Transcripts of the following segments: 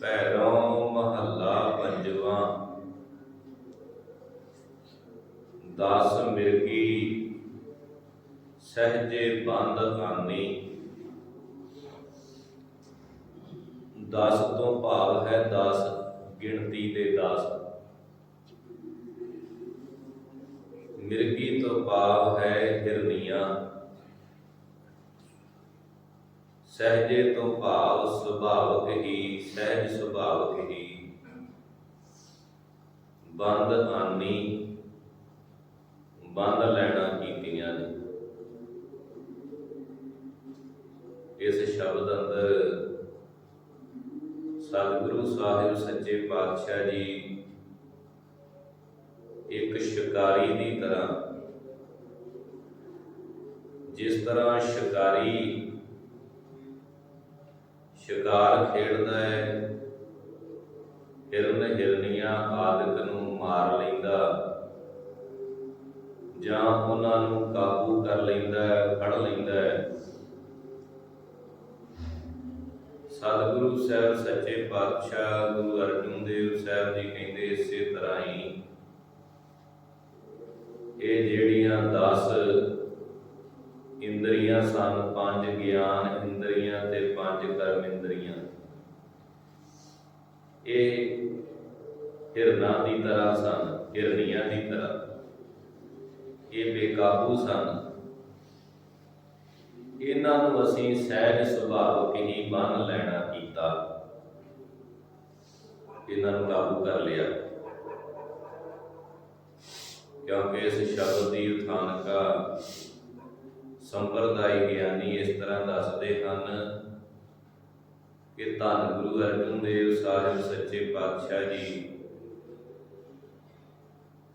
ਪੈਰੋਂ ਮਹੱਲਾ ਪੰਜਵਾਂ। ਦਸ ਮਿਰਗੀ ਸਹਜੇ ਬੰਦ ਆਨੀ ਦਸ ਤੋਂ ਭਾਵ ਹੈ ਦਸ, ਗਿਣਤੀ ਦੇ ਦਸ। ਮਿਰਗੀ ਤੋਂ ਭਾਵ ਹੈ ਹਿਰਨੀਆਂ। ਸਹਿਜੇ ਤੋਂ ਭਾਵ ਸੁਭਾਵਕ ਹੀ, ਸਹਿਜ ਸੁਭਾਵਕ ਹੀ। ਬੰਦ ਆਨੀ, ਬੰਦ ਲੈਣਾ ਕੀਤੀਆਂ ਨੇ। ਇਸ ਸ਼ਬਦ ਅੰਦਰ ਸਤਿਗੁਰੂ ਸਾਹਿਬ ਸੱਚੇ ਪਾਤਸ਼ਾਹ ਜੀ ਇੱਕ ਸ਼ਿਕਾਰੀ ਦੀ ਤਰ੍ਹਾਂ, ਜਿਸ ਤਰ੍ਹਾਂ ਸ਼ਿਕਾਰੀ ਸ਼ਿਕਾਰ ਖੇਡਦਾ ਹੈ। ਹਿਰਨ ਹਿਰਨੀਆਂ ਆਦਿਕ ਨੂੰ ਮਾਰ ਲੈਂਦਾ। ਜਾਂ ਉਹਨਾਂ ਨੂੰ ਕਾਬੂ ਕਰ ਲੈਂਦਾ ਹੈ, ਫੜ ਲੈਂਦਾ ਹੈ। ਸਤਿਗੁਰੂ ਸਾਹਿਬ ਸੱਚੇ ਪਾਤਸ਼ਾਹ ਗੁਰੂ ਅਰਜਨ ਦੇਵ ਸਾਹਿਬ ਜੀ ਕਹਿੰਦੇ ਇਸੇ ਤਰ੍ਹਾਂ ਹੀ ਇਹ ਜਿਹੜੀਆਂ 10 ਇੰਦਰੀਆਂ ਸਨ, ਪੰਜ ਗਿਆਨ ਇੰਦਰੀਆਂ ਤੇ ਪੰਜ ਕਰਮ ਇੰਦਰੀਆਂ। ਇਹ ਹਿਰਨਾਂ ਦੀ ਤਰ੍ਹਾਂ ਸਨ, ਹਿਰਨੀਆਂ ਦੀ ਤਰ੍ਹਾਂ। ਇਹ ਬੇਕਾਬੂ ਸਨ। ਇਹਨਾਂ ਨੂੰ ਅਸੀਂ ਸਹਿਜ ਸੁਭਾਵਕ ਹੀ ਬੰਨ ਲੈਣਾ ਕੀਤਾ। ਇਹਨਾਂ ਨੂੰ ਕਾਬੂ ਕਰ ਲਿਆ। ਕਿਉਂਕਿ ਇਸ ਸ਼ਬਦ ਦੀ ਉਥਾਨਕਾ ਸੰਪਰਦਾਇ ਗਿਆਨੀ ਇਸ ਤਰ੍ਹਾਂ ਦੱਸਦੇ ਹਨ ਕਿ ਧੰਨ ਗੁਰੂ ਅਰਜਨ ਦੇਵ ਸਾਹਿਬ ਸੱਚੇ ਪਾਤਸ਼ਾਹ ਜੀ।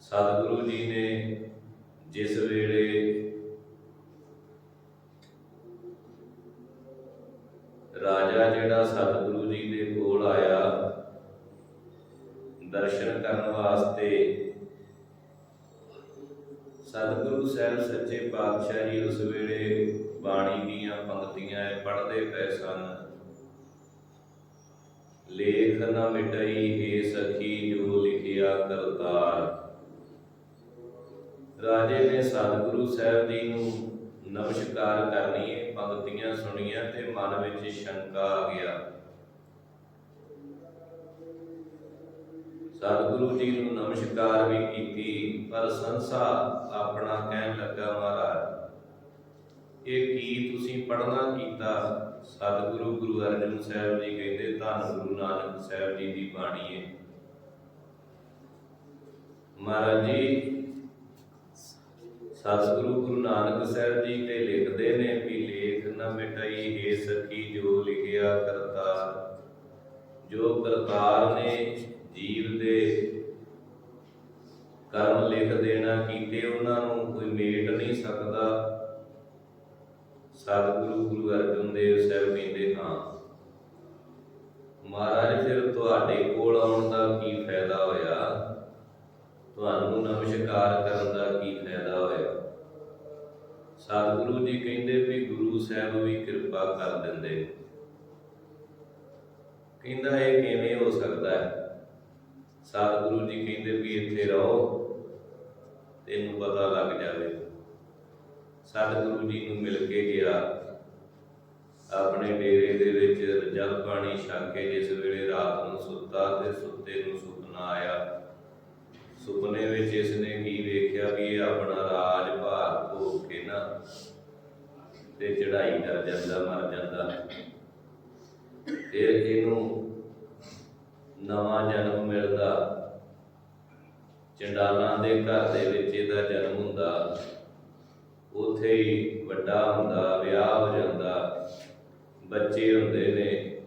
ਸਤਿਗੁਰੂ ਜੀ ਨੇ ਜਿਸ ਵੇਲੇ ਰਾਜਾ ਜਿਹੜਾ ਸਤਿਗੁਰੂ ਜੀ ਦੇ ਕੋਲ ਆਇਆ, ਦਰਸ਼ਨ ਕਰਨ ਵਾਸਤੇ ਸਤਿਗੁਰੂ ਸਾਹਿਬ ਸੱਚੇ ਪਾਤਸ਼ਾਹ ਜੀ ਉਸ ਵੇਲੇ ਬਾਣੀ ਦੀਆਂ ਪੰਕਤੀਆਂ ਪੜ੍ਹਦੇ ਪਏ ਸਨ। ਲੇਖ ਨਾ ਮਿਟਈ ਏ ਸਖੀ ਜੋ ਲਿਖਿਆ ਕਰਤਾਰ। ਰਾਜੇ ਨੇ ਸਤਿਗੁਰੂ ਸਾਹਿਬ ਜੀ ਨੂੰ ਨਮਸਕਾਰ ਕਰਨੀ ਹੈ ਪੰਕਤੀਆਂ ਸੁਣੀਆਂ ਤੇ ਮਨ ਵਿੱਚ ਸ਼ੰਕਾ ਆ ਗਿਆ। ਸਤਿਗੁਰੂ ਜੀ ਨੂੰ ਨਮਸਕਾਰ ਵੀ ਕੀਤੀ, ਪਰ ਸੰਸਾ ਆਪਣਾ ਕਹਿਣ ਲੱਗਾ, ਮਹਾਰਾਜ, ਇਹ ਕੀ ਤੁਸੀਂ ਪੜਨਾ ਕੀਤਾ? ਸਤਿਗੁਰੂ ਗੁਰੂ ਅਰਜਨ ਸਾਹਿਬ ਜੀ ਕਹਿੰਦੇ, ਧੰਨ ਗੁਰੂ ਨਾਨਕ ਸਾਹਿਬ ਜੀ ਦੀ ਬਾਣੀ ਹੈ ਮਹਾਰਾਜ ਜੀ, ਸਤਿਗੁਰੂ ਗੁਰੂ ਨਾਨਕ ਸਾਹਿਬ ਜੀ ਤੇ ਲਿਖਦੇ ਨੇ ਵੀ ਲੇਖ ਨਾ ਮਿਟਾਈ ਏ ਸਖੀ ਜੋ ਲਿਖਿਆ ਕਰਤਾਰ। ਜੋ ਕਰਤਾਰ ਨੇ ਜੀਵ ਦੇ ਕਰਮ ਲਿਖ ਦੇਣਾ ਕੀਤੇ ਉਹਨਾਂ ਨੂੰ ਕੋਈ ਮੇਟ ਨਹੀਂ ਸਕਦਾ। ਸਤਿਗੁਰੂ ਗੁਰੂ ਅਰਜਨ ਦੇਵ ਸਾਹਿਬ ਕਹਿੰਦੇ, ਹਾਂ, ਮਹਾਰਾਜ, ਫਿਰ ਤੁਹਾਡੇ ਕੋਲ ਆਉਣ ਦਾ ਕੀ ਫਾਇਦਾ ਹੋਇਆ? ਤੁਹਾਨੂੰ ਨਮਸਕਾਰ ਕਰਨ ਦਾ ਕੀ ਫਾਇਦਾ ਹੋਇਆ? ਸਤਿਗੁਰੂ ਜੀ ਕਹਿੰਦੇ ਵੀ ਗੁਰੂ ਸਾਹਿਬ ਵੀ ਕਿਰਪਾ ਕਰ ਦਿੰਦੇ। ਕਹਿੰਦਾ, ਇਹ ਕਿਵੇਂ ਹੋ ਸਕਦਾ ਹੈ? ਸਤਿਗੁਰੂ ਜੀ ਕਹਿੰਦੇ ਵੀ ਇੱਥੇ ਰਹੋ, ਤੈਨੂੰ ਪਤਾ ਲੱਗ ਜਾਵੇ। ਸਤਿਗੁਰੂ ਜੀ ਨੂੰ ਮਿਲ ਕੇ ਗਿਆ। ਆਪਣੇ ਡੇਰੇ ਦੇ ਵਿੱਚ ਜਲ ਪਾਣੀ ਛਕ ਕੇ ਜਿਸ ਵੇਲੇ ਰਾਤ ਨੂੰ ਸੁੱਤਾ ਤੇ ਸੁੱਤੇ ਨੂੰ ਸੁਪਨਾ ਆਇਆ। ਸੁਪਨੇ ਵਿੱਚ ਇਸ ਨੇ ਕੀ ਵੇਖਿਆ ਵੀ ਇਹ ਆਪਣਾ ਰਾਜ ਭਾਰ ਭੋਗ ਕੇ ਨਾ ਤੇ ਚੜਾਈ ਕਰ ਜਾਂਦਾ, ਮਰ ਜਾਂਦਾ। ਫਿਰ ਇਹਨੂੰ ਨਵਾਂ ਜਨਮ ਮਿਲਦਾ। ਚੰਡਾਲਾਂ ਦੇ ਘਰ ਦੇ ਵਿੱਚ ਇਹਦਾ ਜਨਮ ਹੁੰਦਾ। ਉਥੇ ਹੀ ਵੱਡਾ ਹੁੰਦਾ, ਵਿਆਹ ਹੋ ਜਾਂਦਾ। ਬੱਚੇ ਹੁੰਦੇ ਨੇ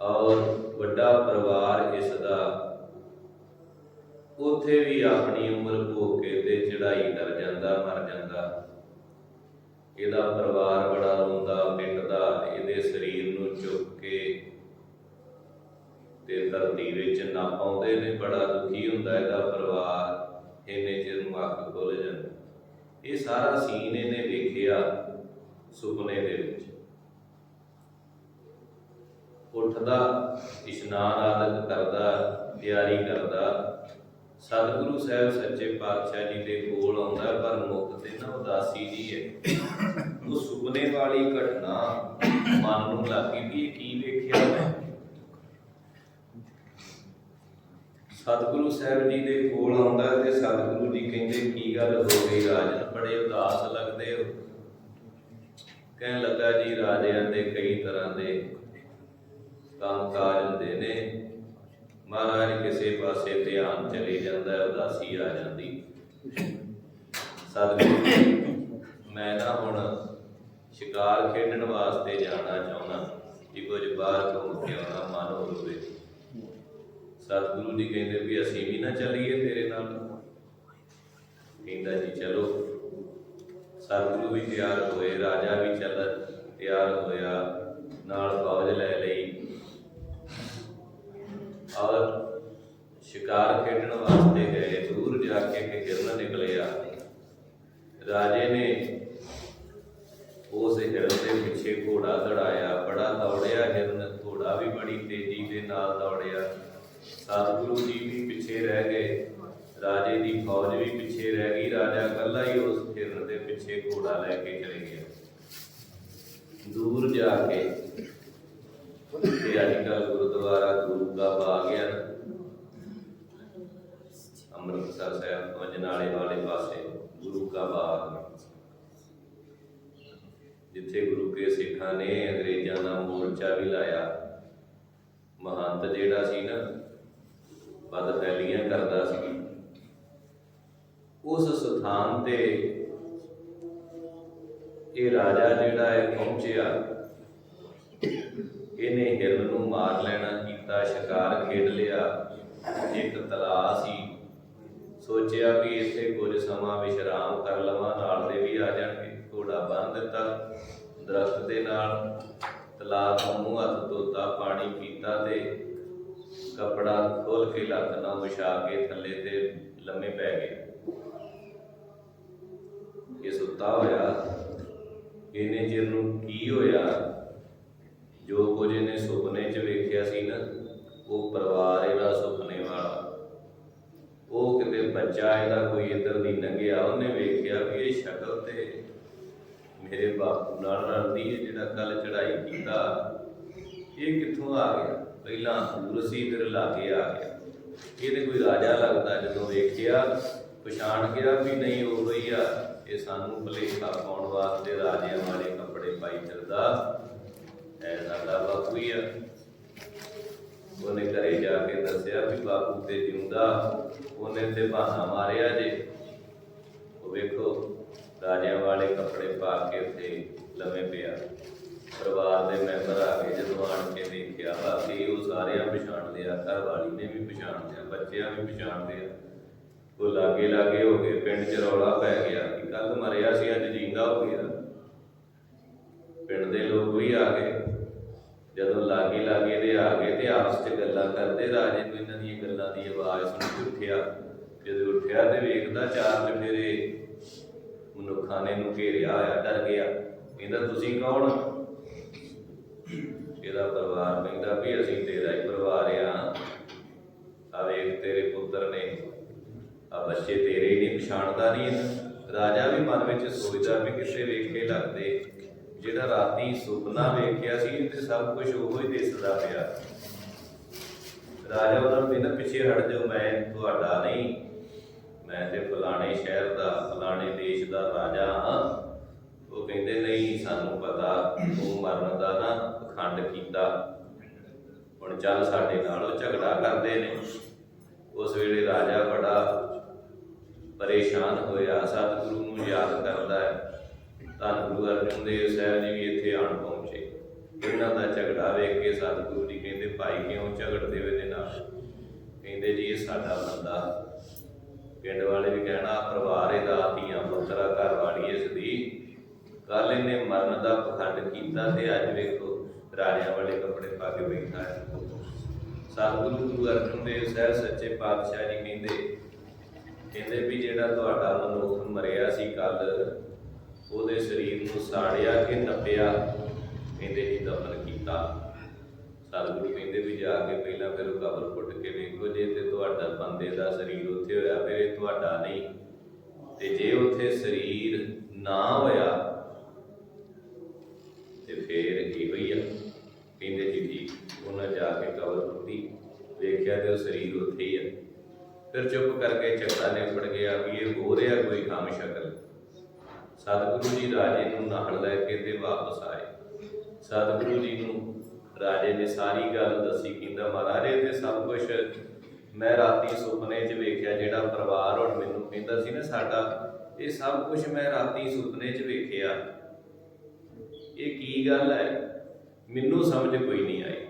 ਔਰ ਵੱਡਾ ਪਰਿਵਾਰ ਇਸ ਦਾ ਉਥੇ ਵੀ ਆਪਣੀ ਉਮਰ ਭੋਗ ਕੇ ਤੇ ਚੜਾਈ ਕਰ ਜਾਂਦਾ, ਮਰ ਜਾਂਦਾ। ਇਹਦਾ ਪਰਿਵਾਰ ਬੜਾ ਰੋਂਦਾ ਪਿੱਟਦਾ ਇਹਦੇ ਸਰੀਰ ਨੂੰ ਚੁੱਕ ਕੇ ਤੇ ਧਰਤੀ ਵਿੱਚ ਨਾ ਪਾਉਂਦੇ ਨੇ, ਬੜਾ ਦੁਖੀ ਹੁੰਦਾ ਇਹਦਾ ਪਰਿਵਾਰ ਇਹਨੇ ਚਿਰ ਨੂੰ ਅੱਖ ਖੁੱਲ ਜਾਂਦੀ। ਇਹ ਸਾਰਾ ਸੀਨ ਇਹਨੇ ਵੇਖਿਆ ਸੁਪਨੇ ਦੇ ਵਿੱਚ। ਉੱਠਦਾ, ਇਸ਼ਨਾਨ ਆਦਿਕ ਕਰਦਾ, ਤਿਆਰੀ ਕਰਦਾ। ਸਤਿਗੁਰੂ ਸਾਹਿਬ ਸੱਚੇ ਪਾਤਸ਼ਾਹ ਜੀ ਦੇ ਕੋਲ ਆਉਂਦਾ, ਪਰ ਮੁਖ ਤੇ ਨਾ ਉਦਾਸੀ ਜੀ ਹੈ। ਉਹ ਸੁਪਨੇ ਵਾਲੀ ਘਟਨਾ ਮਨ ਨੂੰ ਲੱਗੀ ਵੀ ਕੀ ਵੇਖਿਆ? ਮੈਂ ਸਤਿਗੁਰੂ ਸਾਹਿਬ ਜੀ ਦੇ ਕੋਲ ਆਉਂਦਾ ਤੇ ਸਤਿਗੁਰੂ ਜੀ ਕਹਿੰਦੇ, ਕੀ ਗੱਲ ਹੋ ਗਈ ਰਾਜਨ ਬੜੇ ਉਦਾਸ ਲੱਗਦੇ ਹੋ। ਕਹਿਣ ਲੱਗਾ, ਜੀ, ਰਾਜਿਆਂ ਦੇ ਕਈ ਤਰ੍ਹਾਂ ਦੇ ਕੰਮ ਕਾਜ ਹੁੰਦੇ ਨੇ। ਮਹਾਰਾਜ ਕਿਸੇ ਪਾਸੇ ਧਿਆਨ ਚਲੇ ਜਾਂਦਾ ਉਦਾਸੀ ਆ ਜਾਂਦੀ। ਸਤਿਗੁਰੂ ਮੈਂ ਨਾ ਹੁਣ ਸ਼ਿਕਾਰ ਖੇਡਣ ਵਾਸਤੇ ਜਾਣਾ ਚਾਹੁੰਦਾ। ਕਿ ਕੁਝ ਬਾਹਰ ਘੁੰਮ ਕੇ ਆਉਣਾ, ਮਨ ਹੋਵੇ। ਸਤਿਗੁਰੂ ਜੀ ਕਹਿੰਦੇ ਵੀ ਅਸੀਂ ਵੀ ਨਾ ਚੱਲੀਏ ਤੇਰੇ ਨਾਲ। ਕਹਿੰਦਾ ਜੀ, ਚਲੋ। ਸਤਿਗੁਰੂ ਵੀ ਤਿਆਰ ਹੋਏ, ਰਾਜਾ ਵੀ ਚੱਲ ਤਿਆਰ ਹੋਇਆ, ਨਾਲ ਫੌਜ ਲੈ ਲਈ। ਔਰ ਸ਼ਿਕਾਰ ਖੇਡਣ ਵਾਸਤੇ ਗਏ, ਦੂਰ ਜਾ ਕੇ ਇੱਕ ਹਿਰਨ ਨਿਕਲਿਆ। ਰਾਜੇ ਨੇ ਉਸ ਹਿਰਨ ਦੇ ਪਿੱਛੇ ਘੋੜਾ ਦੜਾਇਆ। ਬੜਾ ਦੌੜਿਆ, ਹਿਰਨ ਘੋੜਾ ਵੀ ਬੜੀ ਤੇਜ਼ੀ ਦੇ ਨਾਲ ਦੌੜਿਆ। ਸਤਿਗੁਰੂ ਜੀ ਵੀ ਪਿੱਛੇ ਰਹਿ ਗਏ, ਰਾਜੇ ਦੀ ਫੌਜ ਵੀ ਪਿੱਛੇ ਰਹਿ ਗਈ, ਰਾਜਾ ਇਕੱਲਾ ਹੀ ਉਸ ਹਿਰਨ ਦੇ ਪਿੱਛੇ ਘੋੜਾ ਲੈ ਕੇ ਚਲੇ ਗਿਆ। ਦੂਰ ਜਾ ਕੇ ਤੇ ਅੱਜ ਕੱਲ੍ਹ ਗੁਰਦੁਆਰਾ ਗੁਰੂ ਦਾ ਬਾਗ ਹੈ ਨਾ, ਅੰਮ੍ਰਿਤਸਰ ਸਾਹਿਬ ਤੋਂ ਅਜਨਾਲੇ ਵਾਲੇ ਪਾਸੇ, ਗੁਰੂ ਕਾ ਬਾਗ। ਜਿੱਥੇ ਗੁਰੂ ਕੇ ਸਿੱਖਾਂ ਨੇ ਅੰਗਰੇਜ਼ਾਂ ਦਾ ਮੋਰਚਾ ਵੀ ਲਾਇਆ। ਮਹੰਤ ਜਿਹੜਾ ਸੀ ਨਾ ਬਦ ਫੈਲੀਆਂ ਕਰਦਾ ਸੀ। ਉਸ ਸਥਾਨ ਤੇ ਇਹ ਰਾਜਾ ਜਿਹੜਾ ਹੈ ਪਹੁੰਚਿਆ। ਇਹਨੇ ਹਿਰਨ ਨੂੰ ਮਾਰ ਲੈਣਾ ਕੀਤਾ, ਸ਼ਿਕਾਰ ਖੇਡ ਲਿਆ। ਇੱਕ ਤਲਾ ਸੀ। ਸੋਚਿਆ ਵੀ ਇੱਥੇ ਕੁਝ ਸਮਾਂ ਵਿਸ਼ਰਾਮ ਕਰ ਲਵਾਂ, ਨਾਲ ਦੇ ਵੀ ਆ ਜਾਣਗੇ। ਘੋੜਾ ਬੰਨ ਦਿੱਤਾ ਦਰਖਤ ਦੇ ਨਾਲ। ਤਲਾ ਤੋਂ ਮੂੰਹ ਹੱਥ ਧੋਤਾ, ਪਾਣੀ ਪੀਤਾ ਤੇ ਕਪੜਾ ਖੋਲ ਕੇ ਲੱਤ ਨਾਲ ਵਿਛਾ ਕੇ ਥੱਲੇ ਤੇ ਲੰਮੇ ਪੈ ਗਏ। ਇਹ ਸੁੱਤਾ ਹੋਇਆ। ਇਹਨੇ ਚਿਰ ਨੂੰ ਕੀ ਹੋਇਆ? ਜੋ ਕੁਝ ਇਹਨੇ ਸੁਪਨੇ 'ਚ ਵੇਖਿਆ ਸੀ ਨਾ, ਉਹ ਪਰਿਵਾਰ ਇਹਦਾ ਸੁਪਨੇ ਵਾਲਾ। ਉਹ ਕਿਤੇ ਬੱਚਾ ਇਹਦਾ ਕੋਈ ਇੱਧਰ ਦੀ ਲੰਘਿਆ। ਉਹਨੇ ਵੇਖਿਆ ਵੀ ਇਹ ਸ਼ਕਲ ਤੇ ਮੇਰੇ ਬਾਪੂ ਨਾਲ ਰਲਦੀ ਹੈ ਜਿਹੜਾ ਕੱਲ ਚੜਾਈ ਕੀਤਾ। ਇਹ ਕਿੱਥੋਂ ਆ ਗਿਆ? ਪਹਿਲਾਂ ਦੂਰ ਸੀ ਫਿਰ ਲਾਗੇ ਆ ਗਿਆ। ਇਹ ਕੋਈ ਰਾਜਾ ਲੱਗਦਾ ਜਦੋਂ ਵੇਖਿਆ, ਪਛਾਣ ਗਿਆ ਵੀ ਨਹੀਂ ਉਹ ਹੀ ਆ ਇਹ ਸਾਨੂੰ ਭਲੇਖਾ ਪਾਉਣ ਵਾਸਤੇ ਰਾਜਿਆਂ ਵਾਲੇ ਕੱਪੜੇ ਪਾਈ ਫਿਰਦਾ। ਐ ਸਾਡਾ ਬਾਪੂ ਹੀ ਆ। ਉਹਨੇ ਘਰੇ ਜਾ ਕੇ ਦੱਸਿਆ ਵੀ ਬਾਪੂ ਤੇ ਜਿਉਂਦਾ, ਉਹਨੇ ਤੇ ਬਹਾਨਾ ਮਾਰਿਆ ਜੇ। ਉਹ ਵੇਖੋ, ਰਾਜਿਆਂ ਵਾਲੇ ਕੱਪੜੇ ਪਾ ਕੇ ਉੱਥੇ ਲੰਮੇ ਪਿਆ। ਪਰਿਵਾਰ ਦੇ ਮੈਂਬਰ ਆ ਕੇ ਜਦੋਂ ਆਣ ਕੇ ਦੇਖਿਆ ਬਾਕੀ ਉਹ ਸਾਰਿਆਂ ਪਛਾਣਦੇ ਆ, ਘਰ ਵਾਲੀ ਨੇ ਵੀ ਪਛਾਣਦੇ ਆ, ਬੱਚਿਆਂ ਵੀ ਪਛਾਣਦੇ ਆ। ਉਹ ਲਾਗੇ ਲਾਗੇ ਹੋ ਗਏ ਪਿੰਡ ਚ ਰੌਲਾ ਪੈ ਗਿਆ ਕਿ ਕੱਲ ਮਰਿਆ ਸੀ, ਅੱਜ ਜਿੰਦਾ ਹੋ ਗਿਆ। ਪਿੰਡ ਦੇ ਲੋਕ ਵੀ ਆ ਗਏ। ਜਦੋਂ ਲਾਗੇ ਲਾਗੇ ਦੇ ਆ ਗਏ ਤੇ ਆਪਸ ਚ ਗੱਲਾਂ ਕਰਦੇ, ਰਾਜੇ ਨੂੰ ਇਹਨਾਂ ਦੀਆਂ ਗੱਲਾਂ ਦੀ ਆਵਾਜ਼ ਸੁਣ ਕੇ ਉੱਠਿਆ। ਜਦੋਂ ਉੱਠਿਆ ਤੇ ਵੇਖਦਾ ਚਾਰ ਚਫੇਰੇ ਮਨੁੱਖਾਂ ਨੇ ਨੂੰ ਘੇਰਿਆ ਹੋਇਆ, ਡਰ ਗਿਆ। ਕਹਿੰਦਾ, ਤੁਸੀਂ ਕੌਣ? ਇਹਦਾ ਪਰਿਵਾਰ ਕਹਿੰਦਾ ਵੀ ਅਸੀਂ ਤੇਰਾ ਹੀ ਪਰਿਵਾਰ ਆ। ਆ ਵੇਖ ਤੇਰੇ ਪੁੱਤਰ ਨੇ। ਆ ਬੱਚੇ ਤੇਰੇ ਹੀ ਨਹੀਂ ਪਛਾਣਦਾ ਨਹੀਂ ਰਾਜਾ ਵੀ ਮਨ ਵਿੱਚ ਸੋਚਦਾ ਵੀ ਕਿਸੇ ਵੇਖੇ ਲੱਗਦੇ। ਜਿਹੜਾ ਰਾਤੀ ਸੁਪਨਾ ਵੇਖਿਆ ਸੀ, ਤੇ ਸਭ ਕੁਝ ਉਹੋ ਹੀ ਦਿਸਦਾ ਪਿਆ। ਰਾਜਾ ਉਹਨਾਂ ਨੂੰ ਕਹਿੰਦਾ, ਪਿੱਛੇ ਹਟ ਜਾਓ, ਮੈਂ ਤੁਹਾਡਾ ਨਹੀਂ। ਮੈਂ ਤੇ ਫਲਾਣੇ ਸ਼ਹਿਰ ਦਾ, ਫਲਾਣੇ ਦੇਸ਼ ਦਾ ਰਾਜਾ ਹਾਂ। ਉਹ ਕਹਿੰਦੇ, ਨਹੀਂ, ਸਾਨੂੰ ਪਤਾ, ਤੂੰ ਮਰਨ ਦਾ ਨਾ। ਖੰਡ ਕੀਤਾ ਹੁਣ ਚੱਲ ਸਾਡੇ ਨਾਲ ਉਹ ਝਗੜਾ ਕਰਦੇ ਨੇ। ਉਸ ਵੇਲੇ ਰਾਜਾ ਬੜਾ ਪਰੇਸ਼ਾਨ ਹੋਇਆ। ਸਤਿਗੁਰੂ ਨੂੰ ਯਾਦ ਕਰਦਾ ਹੈ। ਧੰਨ ਗੁਰੂ ਅਰਜਨ ਦੇਵ ਸਾਹਿਬ ਜੀ ਵੀ ਇੱਥੇ ਆਣ ਪਹੁੰਚੇ। ਇਹਨਾਂ ਦਾ ਝਗੜਾ ਵੇਖ ਕੇ ਸਤਿਗੁਰੂ ਜੀ ਕਹਿੰਦੇ, ਭਾਈ, ਕਿਉਂ ਝਗੜਦੇ ਵੇ ਦੇ ਨਾਲ? ਕਹਿੰਦੇ, ਜੀ, ਇਹ ਸਾਡਾ ਬੰਦਾ। ਪਿੰਡ ਵਾਲੇ ਵੀ ਕਹਿਣਾ, ਪਰਿਵਾਰ ਇਹਦਾ, ਧੀਆਂ ਪੁੱਤਰਾ ਘਰ ਵਾਲੀ ਇਸ ਦੀ। ਕੱਲ ਇਹਨੇ ਮਰਨ ਦਾ ਪਖੰਡ ਕੀਤਾ ਤੇ ਅੱਜ ਵੇਖੋ ਰਾਜਿਆਂ ਵਾਲੇ ਕੱਪੜੇ ਪਾ ਕੇ ਬੈਠਾ ਹੈ। ਸਤਿਗੁਰੂ ਗੁਰੂ ਅਰਜਨ ਦੇਵ ਸਾਹਿਬ ਸੱਚੇ ਪਾਤਸ਼ਾਹ ਜੀ ਕਹਿੰਦੇ ਕਹਿੰਦੇ ਵੀ ਜਿਹੜਾ ਤੁਹਾਡਾ ਮਨੁੱਖ ਮਰਿਆ ਸੀ ਕੱਲ ਉਹਦੇ ਸਰੀਰ ਨੂੰ ਸਾੜਿਆ ਕਿ ਨੱਪਿਆ, ਕਹਿੰਦੇ ਜੀ ਦਫਨ ਕੀਤਾ। ਸਤਿਗੁਰੂ ਕਹਿੰਦੇ ਵੀ ਜਾ ਕੇ ਪਹਿਲਾਂ ਫਿਰ ਉਹ ਕਬਰ ਪੁੱਟ ਕੇ ਵੇਖੋ, ਜੇ ਤੇ ਤੁਹਾਡਾ ਬੰਦੇ ਦਾ ਸਰੀਰ ਉੱਥੇ ਹੋਇਆ, ਫਿਰ ਇਹ ਤੁਹਾਡਾ ਨਹੀਂ। ਤੇ ਜੇ ਉੱਥੇ ਸਰੀਰ ਨਾ ਹੋਇਆ ਤੇ ਫਿਰ ਇਹੋ ਹੀ ਆ ਕਹਿੰਦੇ ਜੀ ਠੀਕ ਉਹਨਾਂ ਜਾ ਕੇ ਕਬਰ ਪੁੱਟੀ ਵੇਖਿਆ ਤੇ ਉਹ ਸਰੀਰ ਉੱਥੇ ਹੀ ਆ ਫਿਰ ਚੁੱਪ ਕਰਕੇ ਝਗੜਾ ਨਿਬੜ ਗਿਆ ਵੀ ਇਹ ਹੋ ਰਿਹਾ ਕੋਈ ਕੰਮ ਸ਼ਕਲ। ਸਤਿਗੁਰੂ ਜੀ ਰਾਜੇ ਨੂੰ ਨਾਲ ਲੈ ਕੇ ਤੇ ਵਾਪਸ ਆਏ। ਸਤਿਗੁਰੂ ਜੀ ਨੂੰ ਰਾਜੇ ਨੇ ਸਾਰੀ ਗੱਲ ਦੱਸੀ ਕਹਿੰਦਾ, ਮਹਾਰਾਜ ਤੇ ਸਭ ਕੁਝ ਮੈਂ ਰਾਤੀ ਸੁਪਨੇ 'ਚ ਵੇਖਿਆ, ਜਿਹੜਾ ਪਰਿਵਾਰ ਹੁਣ ਮੈਨੂੰ ਕਹਿੰਦਾ ਸੀ ਨਾ ਸਾਡਾ, ਇਹ ਸਭ ਕੁਝ ਮੈਂ ਰਾਤੀ ਸੁਪਨੇ 'ਚ ਵੇਖਿਆ। ਇਹ ਕੀ ਗੱਲ ਹੈ? ਮੈਨੂੰ ਸਮਝ ਕੋਈ ਨਹੀਂ ਆਈ।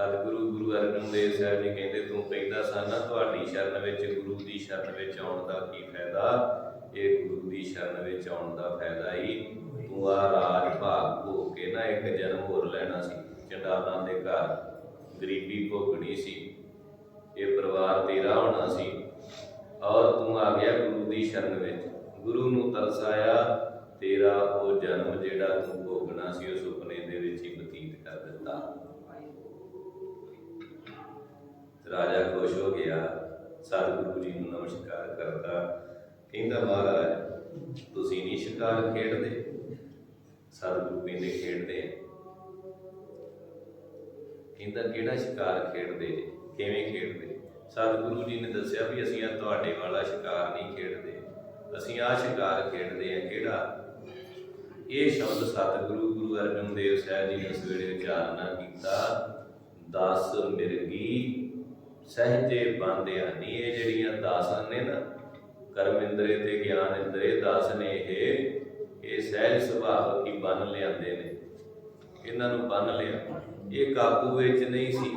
ਸਤਿਗੁਰੂ ਗੁਰੂ ਅਰਜਨ ਦੇਵ ਸਾਹਿਬ ਜੀ ਕਹਿੰਦੇ, ਤੂੰ ਕਹਿੰਦਾ ਸਾ ਤੁਹਾਡੀ ਸ਼ਰਨ ਵਿੱਚ, ਗੁਰੂ ਦੀ ਸ਼ਰਨ ਵਿੱਚ ਆਉਣ ਦਾ ਕੀ ਫਾਇਦਾ? ਇਹ ਗੁਰੂ ਦੀ ਸ਼ਰਨ ਵਿੱਚ ਆਉਣ ਦਾ ਫਾਇਦਾ ਹੀ ਤੂੰ ਆ ਰਾਜ ਭਾਗ ਭੋਗ ਕੇ ਨਾ ਇੱਕ ਜਨਮ ਹੋਰ ਲੈਣਾ ਸੀ। ਚੰਡਾਲਾਂ ਦੇ ਘਰ ਗਰੀਬੀ ਭੋਗਣੀ ਸੀ। ਇਹ ਪਰਿਵਾਰ ਤੇਰਾ ਹੋਣਾ ਸੀ। ਔਰ ਤੂੰ ਆ ਗਿਆ ਗੁਰੂ ਦੀ ਸ਼ਰਨ ਵਿੱਚ। ਗੁਰੂ ਨੂੰ ਤਰਸਾਇਆ, ਤੇਰਾ ਉਹ ਜਨਮ ਜਿਹੜਾ ਤੂੰ ਭੋਗਣਾ ਸੀ, ਉਹ ਸੁਪਨੇ ਦੇ ਵਿੱਚ ਹੀ ਬਤੀਤ ਕਰ ਦਿੱਤਾ। ਰਾਜਾ ਖੁਸ਼ ਹੋ ਗਿਆ, ਸਤਿਗੁਰੂ ਜੀ ਨੂੰ ਨਮਸਕਾਰ ਕਰਦਾ ਕਹਿੰਦਾ, ਮਹਾਰਾਜ, ਤੁਸੀਂ ਨਹੀਂ ਸ਼ਿਕਾਰ ਖੇਡਦੇ? ਸਤਿਗੁਰੂ ਕਹਿੰਦੇ, ਖੇਡਦੇ ਕਹਿੰਦਾ, ਕਿਹੜਾ ਸ਼ਿਕਾਰ ਖੇਡਦੇ ਜੀ? ਕਿਵੇਂ ਖੇਡਦੇ? ਸਤਿਗੁਰੂ ਜੀ ਨੇ ਦੱਸਿਆ ਵੀ ਅਸੀਂ ਆ ਤੁਹਾਡੇ ਵਾਲਾ ਸ਼ਿਕਾਰ ਨਹੀਂ ਖੇਡਦੇ। ਅਸੀਂ ਆ ਸ਼ਿਕਾਰ ਖੇਡਦੇ ਆ, ਕਿਹੜਾ? ਇਹ ਸ਼ਬਦ ਸਤਿਗੁਰੂ ਗੁਰੂ ਅਰਜਨ ਦੇਵ ਸਾਹਿਬ ਜੀ ਨੇ ਸਵੇਰੇ ਉਚਾਰਨਾ ਕੀਤਾ 10 ਮਿਰਗੀ ਸਹਜੇ ਬੰਦਿਆਨੀ ਇਹ ਜਿਹੜੀਆਂ 10 ਨੇ ਨਾ ਕਰਮ ਇੰਦਰੇ ਤੇ ਗਿਆਨ ਇੰਦਰੇ 10 ਨੇ ਇਹ ਇਹ ਸਹਿਜ ਸੁਭਾਅ ਕੀ ਬਨ ਲਿਆਂਦੇ ਨੇ? ਇਹਨਾਂ ਨੂੰ ਬੰਨ ਲਿਆ। ਇਹ ਕਾਬੂ ਵਿੱਚ ਨਹੀਂ ਸੀ।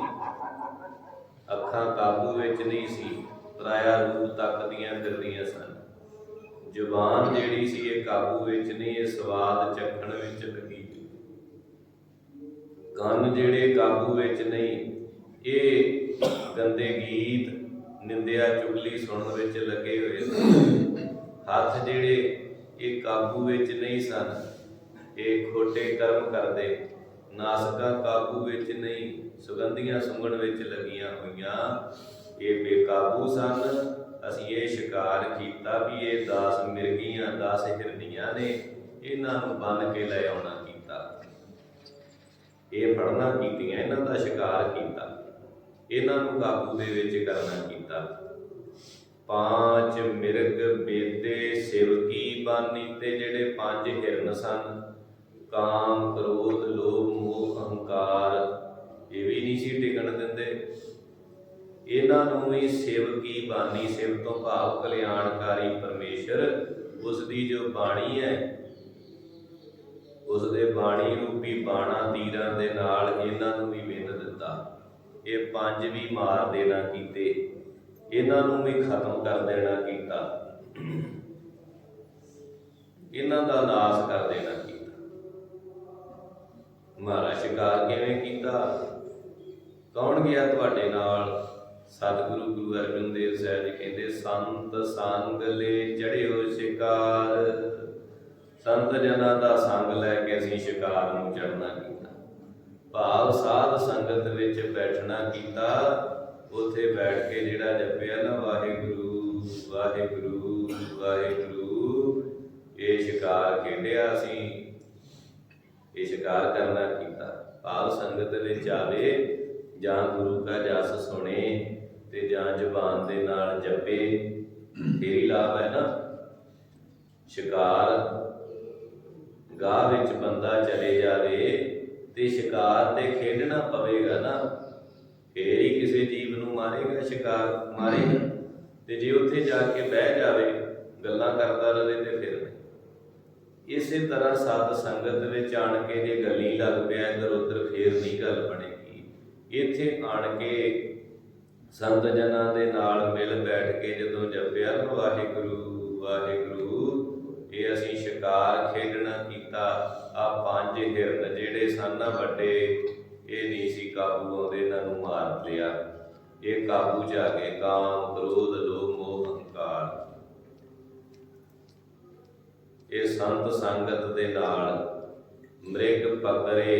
ਅੱਖਾਂ ਕਾਬੂ ਵਿੱਚ ਨਹੀਂ ਸੀ। ਪਰਾਇਆ ਰੂਪ ਤੱਕਦੀਆਂ ਫਿਰਦੀਆਂ ਸਨ। ਜ਼ੁਬਾਨ ਜਿਹੜੀ ਸੀ ਇਹ ਕਾਬੂ ਵਿੱਚ ਨਹੀਂ, ਇਹ ਸਵਾਦ ਚੱਖਣ ਵਿੱਚ ਲੱਗੀ। ਕੰਨ ਜਿਹੜੇ ਕਾਬੂ ਵਿੱਚ ਨਹੀਂ, ਇਹ ਗੰਦੇ ਗੀਤ ਨਿੰਦਿਆ ਚੁਗਲੀ ਸੁਣਨ ਵਿੱਚ ਲੱਗੇ ਹੋਏ ਸਨ। ਹੱਥ ਜਿਹੜੇ ਇਹ ਕਾਬੂ ਵਿੱਚ ਨਹੀਂ ਸਨ, ਇਹ ਖੋਟੇ ਕਰਮ ਕਰਦੇ। ਨਾਸਕਾਂ ਕਾਬੂ ਵਿੱਚ ਨਹੀਂ, ਸੁਗੰਧੀਆਂ ਸੁੰਘਣ ਵਿੱਚ ਲੱਗੀਆਂ ਹੋਈਆਂ। ਇਹ ਬੇਕਾਬੂ ਸਨ। ਅਸੀਂ ਇਹ ਸ਼ਿਕਾਰ ਕੀਤਾ ਵੀ ਇਹ ਦਾਸ ਮਿਰਗੀਆਂ, ਦਾਸ ਹਿਰਨੀਆਂ ਨੇ ਇਹਨਾਂ ਨੂੰ ਬੰਨ ਕੇ ਲੈ ਆਉਣਾ ਕੀਤਾ। ਇਹ ਫੜਨਾ ਕੀਤੀਆਂ, ਇਹਨਾਂ ਦਾ ਸ਼ਿਕਾਰ ਕੀਤਾ। ਇਹਨਾਂ ਨੂੰ ਕਾਬੂ ਦੇ ਵਿੱਚ ਕਰਨਾ ਕੀਤਾ। ਪੰਜ ਮਿਰਗ ਬੇਦੇ ਸਿਵਕੀ ਬਾਨੀ ਤੇ ਜਿਹੜੇ ਪੰਜ ਹਿਰਨ ਸਨ। ਕਾਮ, ਕ੍ਰੋਧ, ਲੋਭ, ਮੋਹ, ਅਹੰਕਾਰ, ਇਹ ਵੀ ਨਹੀਂ ਸੀ ਟਿਕਣ ਦਿੰਦੇ। ਇਹਨਾਂ ਨੂੰ ਵੀ ਸੇਵਕੀ ਬਾਣੀ ਸਿਵ ਤੋਂ ਭਾਵ ਕਲਿਆਣਕਾਰੀ ਪਰਮੇਸ਼ਰ ਉਸ ਦੀ ਜੋ ਬਾਣੀ ਹੈ ਉਸ ਦੇ ਬਾਣੀ ਰੂਪੀ ਬਾਣਾ, ਤੀਰਾਂ ਦੇ ਨਾਲ ਇਹਨਾਂ ਨੂੰ ਵੀ ਇਹ ਪੰਜ ਵੀ ਮਾਰ ਦੇਣਾ ਕੀਤੇ, ਇਹਨਾਂ ਨੂੰ ਵੀ ਖਤਮ ਕਰ ਦੇਣਾ ਕੀਤਾ। ਇਹਨਾਂ ਦਾ ਨਾਸ਼ ਕਰ ਦੇਣਾ ਕੀਤਾ। ਮਹਾਰਾਜ, ਸ਼ਿਕਾਰ ਕਿਵੇਂ ਕੀਤਾ? ਕੌਣ ਗਿਆ ਤੁਹਾਡੇ ਨਾਲ? ਸਤਿਗੁਰੂ ਗੁਰੂ ਅਰਜਨ ਦੇਵ ਸਾਹਿਬ ਜੀ ਕਹਿੰਦੇ, ਸੰਤ ਸੰਗ ਲੈ ਚੜਿਓ ਸ਼ਿਕਾਰ। ਸੰਤ ਜਨਾਂ ਦਾ ਸੰਗ ਲੈ ਕੇ ਅਸੀਂ ਸ਼ਿਕਾਰ ਨੂੰ ਚੜਨਾ ਕੀਤਾ। ਭਾਵ ਸਾਧ ਸੰਗਤ ਵਿੱਚ ਬੈਠਣਾ ਕੀਤਾ, ਉੱਥੇ ਬੈਠ ਕੇ ਜਿਹੜਾ ਜਪਿਆ ਨਾ, ਵਾਹਿਗੁਰੂ ਵਾਹਿਗੁਰੂ ਵਾਹਿਗੁਰੂ, ਇਹ ਸ਼ਿਕਾਰ ਖੇਡਿਆ ਅਸੀਂ ਇਹ ਸ਼ਿਕਾਰ ਕਰਨਾ ਕੀਤਾ। ਭਾਵ ਸੰਗਤ ਵਿੱਚ ਆਵੇ, ਜਾਂ ਗੁਰੂ ਕਾ ਜਸ ਸੁਣੇ ਤੇ ਜਾਂ ਜ਼ੁਬਾਨ ਦੇ ਨਾਲ ਜਪੇ ਤੇਰੀ ਲਾਭ ਹੈ ਨਾ? ਸ਼ਿਕਾਰ ਗਾਹ ਵਿੱਚ ਬੰਦਾ ਚਲੇ ਜਾਵੇ ਤੇ ਸ਼ਿਕਾਰ ਤੇ ਖੇਡਣਾ ਪਵੇਗਾ ਨਾ, ਫੇਰ ਹੀ ਕਿਸੇ ਜੀਵ ਨੂੰ ਮਾਰੇਗਾ, ਸ਼ਿਕਾਰ ਮਾਰੇਗਾ। ਤੇ ਜੇ ਉੱਥੇ ਜਾ ਕੇ ਬਹਿ ਜਾਵੇ, ਗੱਲਾਂ ਕਰਦਾ ਰਹੇ ਤੇ ਫਿਰ ਇਸੇ ਤਰ੍ਹਾਂ ਸਾਧ ਸੰਗਤ ਵਿੱਚ ਆਣ ਕੇ ਜੇ ਗੱਲੀ ਲੱਗ ਪਿਆ, ਇਧਰ ਉਧਰ ਫੇਰ ਨਹੀਂ ਗੱਲ ਬਣੇਗੀ। ਇੱਥੇ ਆਣ ਕੇ ਸੰਤ ਜਨਾਂ ਦੇ ਨਾਲ ਮਿਲ ਬੈਠ ਕੇ ਜਦੋਂ ਜਪਿਆ ਨਾ ਵਾਹਿਗੁਰੂ ਵਾਹਿਗੁਰੂ ਅਸੀਂ ਸ਼ਿਕਾਰ ਖੇਡਣਾ ਕੀਤਾ ਆ ਪੰਜ ਹਿਰਨ ਜਿਹੜੇ ਸਨ ਵੱਡੇ, ਇਹ ਨਹੀਂ ਸੀ ਕਾਬੂ ਆਉਂਦੇ, ਇਹਨਾਂ ਨੂੰ ਮਾਰ ਲਿਆ ਇਹ ਕਾਬੂ ਚ ਆ ਕਾਮ, ਕ੍ਰੋਧ, ਲੋਭ, ਮੋਹ ਅਹੰਕਾਰ ਇਹ ਸੰਤ ਸੰਗਤ ਦੇ ਨਾਲ ਮ੍ਰਿਗ ਪਕਰੇ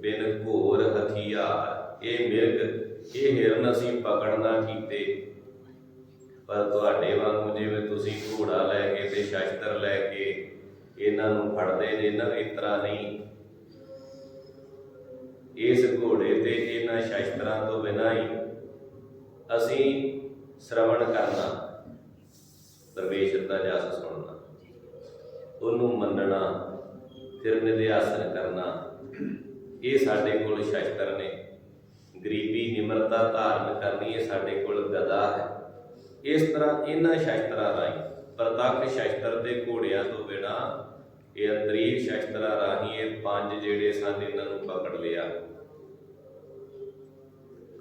ਬਿਨ ਘੋਰ ਹਥਿਆਰ। ਇਹ ਮਿਰਗ, ਇਹ ਹਿਰਨ ਅਸੀਂ ਪਕੜਨਾ ਕੀਤੇ। ਪਰ ਤੁਹਾਡੇ ਵਾਂਗੂ ਜਿਵੇਂ ਤੁਸੀਂ ਘੋੜਾ ਲੈ ਕੇ ਤੇ ਸ਼ਸਤਰ ਲੈ ਕੇ ਇਹਨਾਂ ਨੂੰ ਫੜਦੇ ਨੇ ਨਾ ਇਸ ਤਰ੍ਹਾਂ ਨਹੀਂ। ਇਸ ਘੋੜੇ ਤੇ ਇਹਨਾਂ ਸ਼ਸਤਰਾਂ ਤੋਂ ਬਿਨਾਂ ਹੀ ਅਸੀਂ ਸ਼ਰਵਣ ਕਰਨਾ, ਪਰਮੇਸ਼ਰ ਦਾ ਜਸ ਸੁਣਨਾ, ਉਹਨੂੰ ਮੰਨਣਾ, ਫਿਰ ਨਿਧਿਆਸਨ ਕਰਨਾ, ਇਹ ਸਾਡੇ ਕੋਲ ਸ਼ਸਤਰ ਨੇ। ਗਰੀਬੀ ਨਿਮਰਤਾ ਧਾਰਨ ਕਰਨੀ ਇਹ ਸਾਡੇ ਕੋਲ ਗਦਾ ਹੈ। ਇਸ ਤਰ੍ਹਾਂ ਇਹਨਾਂ ਸ਼ਸਤਰਾਂ ਰਾਹੀਂ, ਪ੍ਰਤੱਖ ਸ਼ਸਤਰ ਦੇ ਘੋੜਿਆਂ ਤੋਂ ਬਿਨਾ ਇਹ ਅੰਤਰੀਕ ਸ਼ਸਤਰਾਂ ਰਾਹੀਂ ਇਹ ਪੰਜ ਜਿਹੜੇ ਸਨ, ਇਹਨਾਂ ਨੂੰ ਪਕੜ ਲਿਆ।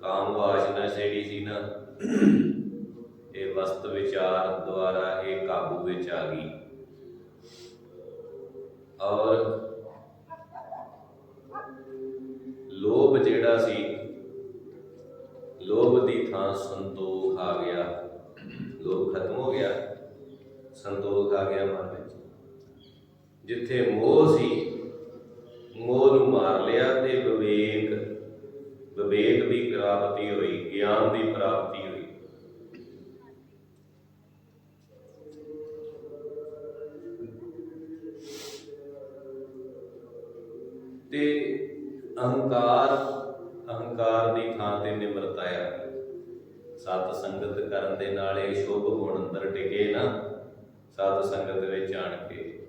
ਕਾਮ ਵਾਸ਼ਨਾ ਜਿਹੜੀ ਸੀ ਨਾ। ਇਹ ਵਸਤ ਵਿਚਾਰ ਦੁਆਰਾ ਇਹ ਕਾਬੂ ਵਿੱਚ ਆ ਗਈ। ਔਰ ਲੋਭ ਜਿਹੜਾ ਸੀ, ਲੋਭ ਦੀ ਥਾਂ ਸੰਤੋਖ ਆ ਗਿਆ। ਲੋਭ ਖਤਮ ਹੋ ਗਿਆ, ਸੰਤੋਖ ਆ ਗਿਆ ਮਨ ਵਿੱਚ। ਜਿੱਥੇ ਮੋਹ ਸੀ, ਮੋਹ ਨੂੰ ਮਾਰ ਲਿਆ ਤੇ ਵਿਵੇਕ ਵਿਵੇਕ ਦੀ ਪ੍ਰਾਪਤੀ ਹੋਈ, ਗਿਆਨ ਦੀ ਪ੍ਰਾਪਤੀ ਹੋਈ। ਤੇ ਅਹੰਕਾਰ ਅਹੰਕਾਰ ਦੀ ਥਾਂ ਤੇ ਨਿਮਰਤਾ ਆ ਸਤ ਸੰਗਤ ਕਰਨ ਦੇ ਨਾਲ ਇਹ ਸ਼ੁਭ ਗੁਣ ਅੰਦਰ ਟਿਕੇ ਨਾ, ਸਤ ਸੰਗਤ ਵਿੱਚ ਆਣ ਕੇ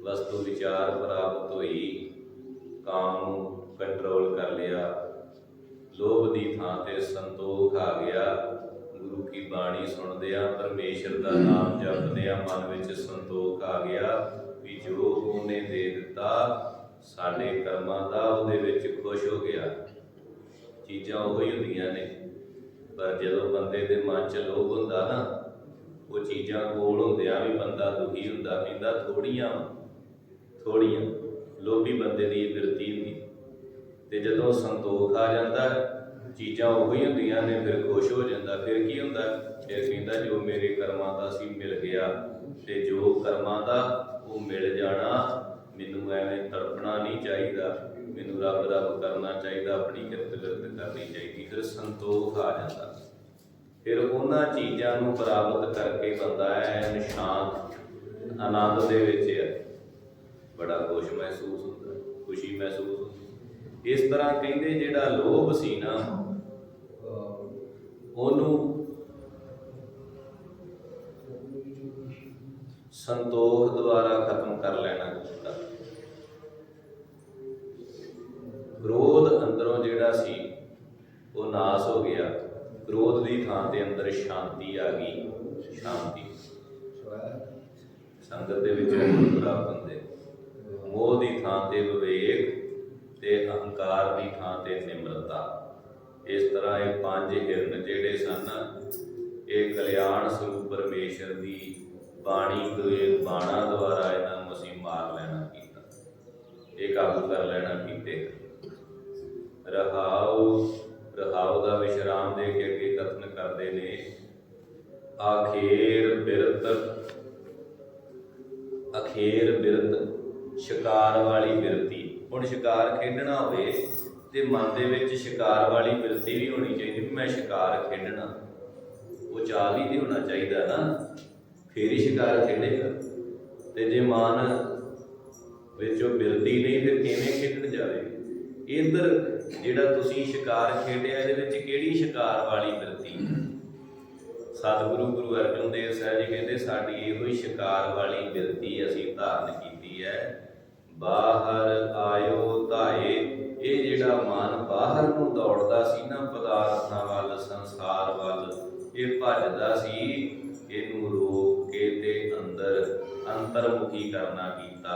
ਵਸਤੂ ਵਿਚਾਰ ਪ੍ਰਾਪਤ ਹੋਈ, ਕਾਮ ਨੂੰ ਕੰਟਰੋਲ ਕਰ ਲਿਆ, ਲੋਭ ਦੀ ਥਾਂ ਤੇ ਸੰਤੋਖ ਆ ਗਿਆ। ਗੁਰੂ ਕੀ ਬਾਣੀ ਸੁਣਦਿਆਂ ਪਰਮੇਸ਼ਰ ਦਾ ਨਾਮ ਜਪਦਿਆਂ ਮਨ ਵਿੱਚ ਸੰਤੋਖ ਆ ਗਿਆ ਵੀ ਜੋ ਉਹਨੇ ਦੇ ਦਿੱਤਾ, ਸਾਡੇ ਕਰਮਾਂ ਦਾ ਉਹਦੇ ਵਿੱਚ ਖੁਸ਼ ਹੋ ਗਿਆ। ਚੀਜ਼ਾਂ ਉਹੀ ਹੁੰਦੀਆਂ ਨੇ। ਪਰ ਜਦੋਂ ਬੰਦੇ ਦੇ ਮਨ 'ਚ ਲੋਭ ਹੁੰਦਾ ਨਾ, ਉਹ ਚੀਜ਼ਾਂ ਕੋਲ ਹੁੰਦਿਆਂ ਵੀ ਬੰਦਾ ਦੁਖੀ ਹੁੰਦਾ, ਕਹਿੰਦਾ ਥੋੜੀਆਂ ਥੋੜੀਆਂ ਲੋਭੀ ਬੰਦੇ ਦੀ ਬਿਰਤੀ ਹੁੰਦੀ। ਤੇ ਜਦੋਂ ਸੰਤੋਖ ਆ ਜਾਂਦਾ, ਚੀਜ਼ਾਂ ਉਹ ਹੀ ਹੁੰਦੀਆਂ ਨੇ, ਫਿਰ ਖੁਸ਼ ਹੋ ਜਾਂਦਾ, ਫਿਰ ਕੀ ਹੁੰਦਾ? ਫਿਰ ਕਹਿੰਦਾ ਜੋ ਮੇਰੇ ਕਰਮਾਂ ਦਾ ਸੀ ਮਿਲ ਗਿਆ, ਤੇ ਜੋ ਕਰਮਾਂ ਦਾ ਉਹ ਮਿਲ ਜਾਣਾ, ਮੈਨੂੰ ਐਵੇਂ ਤੜਪਣਾ ਨਹੀਂ ਚਾਹੀਦਾ। ਮੈਨੂੰ ਰੱਬ ਰੱਬ ਕਰਨਾ ਚਾਹੀਦਾ, ਆਪਣੀ ਕਿਰਤ ਕਿਰਤ ਕਰਨੀ ਚਾਹੀਦੀ, ਫਿਰ ਸੰਤੋਖ ਆ ਜਾਂਦਾ। ਫਿਰ ਉਹਨਾਂ ਚੀਜ਼ਾਂ ਨੂੰ ਪ੍ਰਾਪਤ ਕਰਕੇ ਬੰਦਾ ਐਨ ਸ਼ਾਂਤ, ਆਨੰਦ ਦੇ ਵਿੱਚ ਹੈ। ਬੜਾ ਖੁਸ਼ ਮਹਿਸੂਸ ਹੁੰਦਾ, ਖੁਸ਼ੀ ਮਹਿਸੂਸ ਹੁੰਦੀ। ਇਸ ਤਰ੍ਹਾਂ ਕਹਿੰਦੇ ਜਿਹੜਾ ਲੋਭ ਸੀ ਨਾ, ਉਹਨੂੰ ਸੰਤੋਖ ਦੁਆਰਾ ਖਤਮ ਕਰ ਲੈਣਾ। ਕ੍ਰੋਧ ਅੰਦਰੋਂ ਜਿਹੜਾ ਸੀ, ਉਹ ਨਾਸ ਹੋ ਗਿਆ। ਕ੍ਰੋਧ ਦੀ ਥਾਂ ਤੇ ਅੰਦਰ ਸ਼ਾਂਤੀ ਆ ਗਈ। ਸ਼ਾਂਤੀ। ਸੰਗਤ ਦੇ ਵਿੱਚ ਪ੍ਰਾਪਤ ਹੁੰਦੇ ਮੋਹ ਦੀ ਥਾਂ ਤੇ ਵਿਵੇਕ ਤੇ ਅਹੰਕਾਰ ਦੀ ਥਾਂ ਤੇ ਨਿਮਰਤਾ। ਇਸ ਤਰ੍ਹਾਂ ਇਹ ਪੰਜ ਹਿਰਨ ਜਿਹੜੇ ਸਨ, ਇਹ ਕਲਿਆਣ ਸਰੂਪ ਪਰਮੇਸ਼ਰ ਦੀ ਬਾਣੀ ਦੇ ਬਾਣਾ ਦੁਆਰਾ ਇਹਨਾਂ ਨੂੰ ਅਸੀਂ ਮਾਰ ਲੈਣਾ ਕੀਤਾ। ਇਹ ਕਾਬੂ ਕਰ ਲੈਣਾ ਕੀਤੇ। ਰਹਾਉ ਰਹਾਉ ਦਾ ਵਿਸ਼ਰਾਮ ਦੇ ਕੇ ਅੱਗੇ ਕਥਨ ਕਰਦੇ ਨੇ। ਆਖੇਰ ਬਿਰਤ, ਅਖੇਰ ਬਿਰਤ, ਸ਼ਿਕਾਰ ਵਾਲੀ ਬਿਰਤੀ। ਹੁਣ ਸ਼ਿਕਾਰ ਖੇਡਣਾ ਹੋਵੇ ਤੇ ਮਨ ਦੇ ਵਿੱਚ ਸ਼ਿਕਾਰ ਵਾਲੀ ਬਿਰਤੀ ਵੀ ਹੋਣੀ ਚਾਹੀਦੀ ਵੀ ਮੈਂ ਸ਼ਿਕਾਰ ਖੇਡਣਾ। ਉਹ ਚਾਲ ਹੀ ਤੇ ਹੋਣਾ ਚਾਹੀਦਾ ਨਾ। ਫੇਰ ਹੀ ਸ਼ਿਕਾਰ ਖੇਡੇਗਾ। ਤੇ ਜੇ ਮਨ ਵਿੱਚੋਂ ਬਿਰਤੀ ਨਹੀਂ, ਫਿਰ ਕਿਵੇਂ ਖੇਡਣ ਜਾਵੇ? ਇਧਰ ਜਿਹੜਾ ਤੁਸੀਂ ਸ਼ਿਕਾਰ ਖੇਡਿਆ, ਇਹਦੇ ਵਿੱਚ ਕਿਹੜੀ ਸ਼ਿਕਾਰ ਵਾਲੀ ਬਿਰਤੀ ਸਤਿਗੁਰੂ ਗੁਰੂ ਅਰਜਨ ਦੇਵ ਸਾਹਿਬ ਜੀ ਕਹਿੰਦੇ, ਸਾਡੀ ਇਹੋ ਹੀ ਸ਼ਿਕਾਰ ਵਾਲੀ ਬਿਰਤੀ ਅਸੀਂ ਧਾਰਨ ਕੀਤੀ ਹੈ। ਬਾਹਰ ਆਇਓ ਧਾਏ। ਇਹ ਜਿਹੜਾ ਮਨ ਬਾਹਰ ਨੂੰ ਦੌੜਦਾ ਸੀ ਨਾ, ਪਦਾਰਥਾਂ ਵੱਲ, ਸੰਸਾਰ ਵੱਲ, ਇਹ ਭੱਜਦਾ ਸੀ। ਇਹਨੂੰ ਰੋਕ ਕੇ ਤੇ ਅੰਦਰ ਅੰਤਰਮੁਖੀ ਕਰਨਾ ਕੀਤਾ,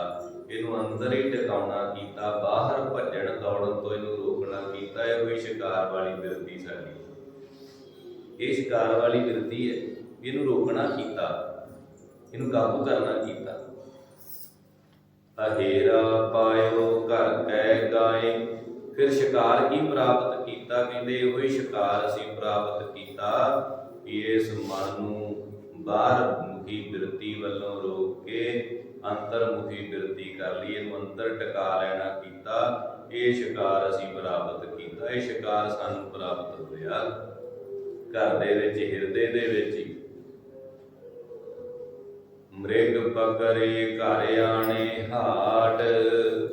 ਇਹਨੂੰ ਅੰਦਰ ਹੀ ਟਿਕਾਉਣਾ ਕੀਤਾ, ਬਾਹਰ ਭੱਜਣ ਦੌੜਨ ਤੋਂ ਇਹਨੂੰ ਰੋਕਣਾ ਕੀਤਾ, ਇਹ ਹੋਈ ਸ਼ਿਕਾਰ ਵਾਲੀ ਬਿਰਤੀ ਸਾਡੀ। ਇਹ ਸ਼ਿਕਾਰ ਵਾਲੀ ਬਿਰਤੀ ਹੈ, ਇਹਨੂੰ ਰੋਕਣਾ ਕੀਤਾ, ਇਹਨੂੰ ਕਾਬੂ ਕਰਨਾ ਕੀਤਾ। ਅਹੇਰਾ ਪਾਇਓ ਘਰ ਕੈ ਗਾਏ, ਫਿਰ ਸ਼ਿਕਾਰ ਕੀ ਪ੍ਰਾਪਤ ਕੀਤਾ? ਕਹਿੰਦੇ ਇਹੋ ਹੀ ਸ਼ਿਕਾਰ ਅਸੀਂ ਪ੍ਰਾਪਤ ਕੀਤਾ ਇਸ ਮਨ ਨੂੰ ਬਾਹਰ ਮੁਖੀ ਬਿਰਤੀ ਵੱਲੋਂ ਰੋਕ ਕੇ ਅੰਤਰਮੁਖੀ ਬਿਰਤੀ ਕਰ ਲਈ ਇਹਨੂੰ ਅੰਦਰ ਟਿਕਾ ਲੈਣਾ ਕੀਤਾ। ਇਹ ਸ਼ਿਕਾਰ ਅਸੀਂ ਪ੍ਰਾਪਤ ਕੀਤਾ। ਇਹ ਸ਼ਿਕਾਰ ਸਾਨੂੰ ਪ੍ਰਾਪਤ ਹੋਇਆ ਘਰ ਦੇ ਵਿੱਚ, ਹਿਰਦੇ ਦੇ ਵਿੱਚ। ਹੀ ਮ੍ਰਿਗ ਪਕਰੇ ਘਰ ਆਣੇ, ਹਾਟ।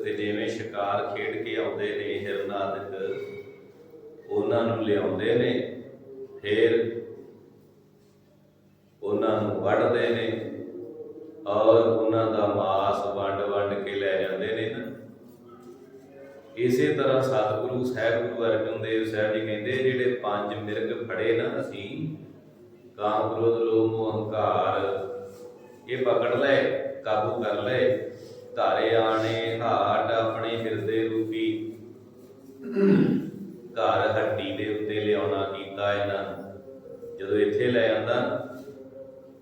ਤੇ ਜਿਵੇਂ ਸ਼ਿਕਾਰ ਖੇਡ ਕੇ ਆਉਂਦੇ ਨੇ ਹਿਰਨਾਦਿਕ, ਉਹਨਾਂ ਨੂੰ ਲਿਆਉਂਦੇ ਨੇ। ਫੇਰ ਉਹਨਾਂ ਨੂੰ ਵੱਢਦੇ ਨੇ ਔਰ ਉਹਨਾਂ ਦਾ ਮਾਸ ਵੰਡ ਵੰਡ ਕੇ ਲੈ ਜਾਂਦੇ ਨੇ ਨਾ। ਇਸੇ ਤਰ੍ਹਾਂ ਸਤਿਗੁਰੂ ਸਾਹਿਬ ਗੁਰੂ ਅਰਜਨ ਦੇਵ ਸਾਹਿਬ ਜੀ ਕਹਿੰਦੇ, ਜਿਹੜੇ ਪੰਜ ਮਿਰਗ ਫੜੇ ਨਾ ਅਸੀਂ ਕਾਮ ਕ੍ਰੋਧ, ਲੋਭ, ਮੋਹ, ਹੰਕਾਰ, ਇਹ ਪਕੜ ਲੈ ਕਾਬੂ ਕਰ ਲੈ ਧਾਰੇ ਆਣੇ, ਹਾਟ ਆਪਣੇ ਹਿਰਦੇ ਰੂਪੀ, ਘਰ ਹੱਡੀ ਦੇ ਉੱਤੇ ਲਿਆਉਣਾ ਕੀਤਾ ਇਹਨਾਂ ਜਦੋਂ ਇੱਥੇ ਲੈ ਆਂਦਾ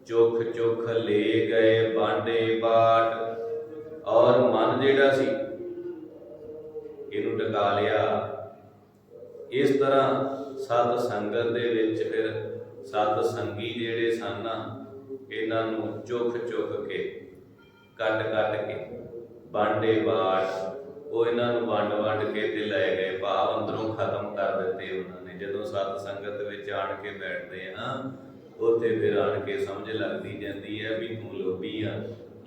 ਚੁੱਖ ਚੁੱਖ ਲੈ ਗਏ ਬਾਂਡੇ ਬਾਟ। ਔਰ ਮਨ ਜਿਹੜਾ ਸੀ, ਇਹਨੂੰ ਟਿਕਾ ਲਿਆ। ਇਸ ਤਰ੍ਹਾਂ ਸਤ ਸੰਗਤ ਦੇ ਵਿੱਚ ਫਿਰ ਸਤ ਸੰਗੀ ਜਿਹੜੇ ਸਨ ਇਹਨਾਂ ਨੂੰ ਚੁੱਕ ਚੁੱਕ ਕੇ, ਕੱਟ ਕੱਟ ਕੇ ਬਾਂਡੇ ਬਾਟ, ਉਹ ਇਹਨਾਂ ਨੂੰ ਵੰਡ ਵੰਡ ਕੇ ਤੇ ਲੈ ਗਏ। ਭਾਵ ਅੰਦਰੋਂ ਖਤਮ ਕਰ ਦਿੱਤੇ ਉਹਨਾਂ ਨੇ। ਜਦੋਂ ਸਤ ਸੰਗਤ ਵਿੱਚ ਆਣ ਕੇ ਬੈਠਦੇ ਆ ਉੱਥੇ ਫਿਰ ਆਣ ਕੇ ਸਮਝ ਲੱਗਦੀ ਜਾਂਦੀ ਹੈ ਵੀ ਤੂੰ ਲੋਭੀ ਆ,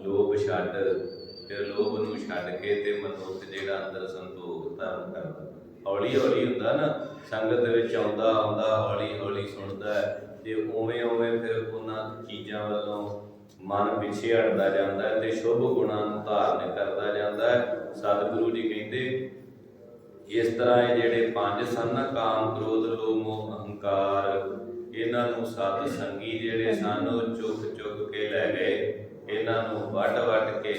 ਲੋਭ ਛੱਡ, ਫਿਰ ਲੋਭ ਨੂੰ ਛੱਡ ਕੇ ਤੇ ਮਨੁੱਖ ਜਿਹੜਾ ਅੰਦਰ ਸੰਤੋਖ ਧਾਰਨ ਕਰਦਾ। ਹੌਲੀ ਹੌਲੀ ਹੁੰਦਾ ਨਾ, ਸੰਗਤ ਵਿੱਚ ਆਉਂਦਾ ਆਉਂਦਾ ਹੌਲੀ ਹੌਲੀ ਸੁਣਦਾ ਤੇ ਉਵੇਂ ਉਵੇਂ ਫਿਰ ਉਹਨਾਂ ਚੀਜ਼ਾਂ ਵੱਲੋਂ ਮਨ ਪਿੱਛੇ ਹਟਦਾ ਜਾਂਦਾ ਤੇ ਸ਼ੁਭ ਗੁਣਾਂ ਨੂੰ ਧਾਰਨ ਕਰਦਾ ਜਾਂਦਾ ਹੈ। ਸਤਿਗੁਰੂ ਜੀ ਕਹਿੰਦੇ, ਇਸ ਤਰ੍ਹਾਂ ਇਹ ਜਿਹੜੇ ਪੰਜ ਸਨ ਕਾਮ, ਕ੍ਰੋਧ, ਲੋਭ, ਮੋਹ, ਅਹੰਕਾਰ ਇਹਨਾਂ ਨੂੰ ਸਤ ਸੰਗੀ ਜਿਹੜੇ ਸਨ ਚੁੱਕ ਚੁੱਕ ਕੇ ਲੈ ਗਏ। ਇਹਨਾਂ ਨੂੰ ਵੱਢ ਵੱਢ ਕੇ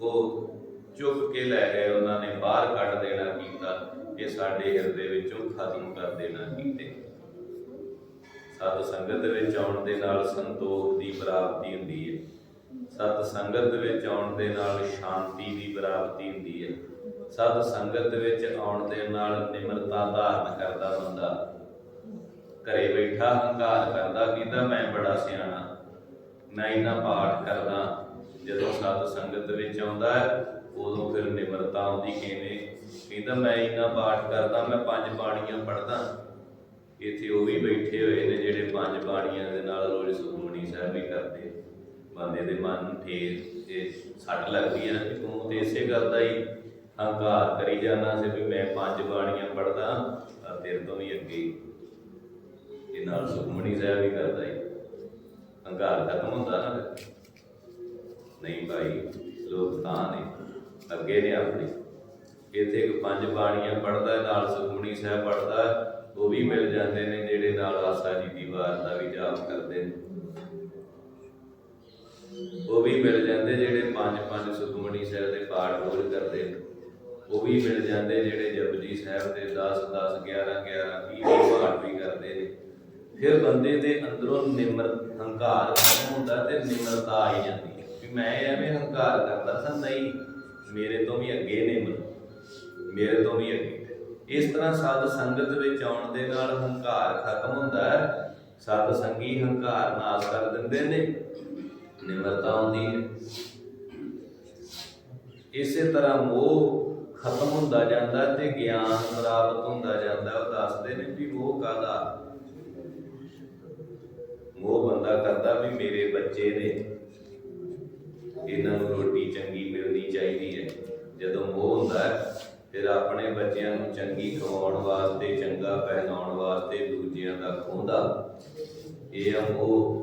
ਉਹ ਚੁੱਕ ਕੇ ਲੈ ਗਏ। ਉਹਨਾਂ ਨੇ ਬਾਹਰ ਕੱਢ ਦੇਣਾ ਕੀਤਾ ਇਹ ਸਾਡੇ ਹਿਰਦੇ ਵਿੱਚੋਂ ਖਤਮ ਕਰ ਦੇਣਾ ਕੀਤੇ। ਸਤ ਸੰਗਤ ਵਿੱਚ ਆਉਣ ਦੇ ਨਾਲ ਸੰਤੋਖ ਦੀ ਪ੍ਰਾਪਤੀ ਹੁੰਦੀ ਹੈ। ਸਤ ਸੰਗਤ ਵਿੱਚ ਆਉਣ ਦੇ ਨਾਲ ਸ਼ਾਂਤੀ ਦੀ ਪ੍ਰਾਪਤੀ ਹੁੰਦੀ ਹੈ। ਸਤ ਸੰਗਤ ਵਿੱਚ ਆਉਣ ਦੇ ਨਾਲ ਨਿਮਰਤਾ ਧਾਰਨ ਕਰਦਾ ਬੰਦਾ ਘਰੇ ਬੈਠਾ ਹੰਕਾਰ ਕਰਦਾ, ਕਹਿੰਦਾ ਮੈਂ ਬੜਾ ਸਿਆਣਾ, ਮੈਂ ਇਹਨਾਂ ਪਾਠ ਕਰਦਾ, ਜਦੋਂ ਸਤ ਸੰਗਤ ਵਿੱਚ ਆਉਂਦਾ ਉਦੋਂ ਫਿਰ ਨਿਮਰਤਾ ਆਉਂਦੀ ਕਿਵੇਂ? ਕਹਿੰਦਾ ਮੈਂ ਇਹਨਾਂ ਪਾਠ ਕਰਦਾ, ਮੈਂ ਪੰਜ ਬਾਣੀਆਂ ਪੜ੍ਹਦਾ। ਇੱਥੇ ਉਹ ਵੀ ਬੈਠੇ ਹੋਏ ਨੇ ਜਿਹੜੇ ਪੰਜ ਬਾਣੀਆਂ ਦੇ ਨਾਲ ਰੋਜ਼ ਸੁਖਮਨੀ ਸਾਹਿਬ ਵੀ ਕਰਦੇ। ਬੰਦੇ ਦੇ ਮਨ ਨੂੰ ਠੇਸ ਤੇ ਸੱਟ ਲੱਗਦੀ ਹੈ ਨਾ ਕਿ ਤੂੰ ਤੇ ਇਸੇ ਗੱਲ ਦਾ ਹੀ ਹੰਕਾਰ ਕਰੀ ਜਾਂਦਾ ਸੀ ਵੀ ਮੈਂ ਪੰਜ ਬਾਣੀਆਂ ਪੜ੍ਹਦਾ ਤਾਂ ਤੇਰੇ ਤੋਂ ਵੀ ਅੱਗੇ ਹੀ ਨਾਲ ਸੁਖਮਨੀ ਸਾਹਿਬ ਵੀ ਕਰਦਾ ਹੀ ਹੰਕਾਰ ਖਤਮ ਹੁੰਦਾ ਨਾ ਫਿਰ। ਨਹੀਂ ਭਾਈ, ਲੋਕ ਤਾਂ ਨੇ, ਅੱਗੇ ਨੇ ਆਪਣੇ। ਇੱਥੇ ਇੱਕ ਪੰਜ ਬਾਣੀਆਂ ਪੜਦਾ ਨਾਲ ਸੁਖਮਨੀ ਸਾਹਿਬ ਪੜਦਾ ਉਹ ਵੀ ਮਿਲ ਜਾਂਦੇ ਨੇ, ਜਿਹੜੇ ਨਾਲ ਆਸਾ ਜੀ ਦੀ ਵਾਰ ਦਾ ਵੀ ਜਾਪ ਕਰਦੇ ਨੇ। ਉਹ ਵੀ ਮਿਲ ਜਾਂਦੇ ਜਿਹੜੇ ਪੰਜ ਪੰਜ ਸੁਖਮਨੀ ਸਾਹਿਬ ਦੇ ਪਾਠ ਰੋਜ਼ ਕਰਦੇ ਨੇ। ਉਹ ਵੀ ਮਿਲ ਜਾਂਦੇ ਜਿਹੜੇ ਜਪਜੀ ਸਾਹਿਬ ਦੇ 10 10 11 11 20 20 ਪਾਠ ਵੀ ਕਰਦੇ ਨੇ। ਫਿਰ ਬੰਦੇ ਦੇ ਅੰਦਰੋਂ ਨਿਮਰ ਹੰਕਾਰ ਖਤਮ ਹੁੰਦਾ ਤੇ ਨਿਮਰਤਾ ਆਈ ਜਾਂਦੀ ਹੈ। ਵੀ ਮੈਂ ਐਵੇਂ ਹੰਕਾਰ ਕਰਦਾ ਸਾਂ, ਨਹੀਂ, ਮੇਰੇ ਤੋਂ ਵੀ ਅੱਗੇ ਨੇ ਮੇਰੇ ਤੋਂ ਵੀ ਅੱਗੇ। ਇਸ ਤਰ੍ਹਾਂ ਸਾਧ ਸੰਗਤ ਵਿੱਚ ਆਉਣ ਦੇ ਨਾਲ ਹੰਕਾਰ ਖਤਮ ਹੁੰਦਾ ਹੈ। ਸਾਧ ਸੰਗੀ ਹੰਕਾਰ ਨਾਸ ਕਰ ਦਿੰਦੇ ਨੇ, ਨਿਮਰਤਾ ਆਉਂਦੀ ਹੈ। ਇਸੇ ਤਰ੍ਹਾਂ ਮੋਹ ਖਤਮ ਹੁੰਦਾ ਜਾਂਦਾ ਤੇ ਗਿਆਨ ਪ੍ਰਾਪਤ ਹੁੰਦਾ ਜਾਂਦਾ। ਉਹ ਦੱਸਦੇ ਨੇ ਵੀ ਮੋਹ ਕਾਦਾ ਉਹ ਬੰਦਾ ਕਰਦਾ ਵੀ ਮੇਰੇ ਬੱਚੇ ਨੇ ਇਹਨਾਂ ਨੂੰ ਰੋਟੀ ਚੰਗੀ ਮਿਲਣੀ ਚਾਹੀਦੀ ਹੈ। ਜਦੋਂ ਮੋਹ ਹੁੰਦਾ ਫਿਰ ਆਪਣੇ ਬੱਚਿਆਂ ਨੂੰ ਚੰਗੀ ਖਵਾਉਣ ਵਾਸਤੇ, ਚੰਗਾ ਪਹਿਨਾਉਣ ਵਾਸਤੇ ਦੂਜਿਆਂ ਦਾ ਖੋਂਦਾ। ਇਹ ਆ ਮੋਹ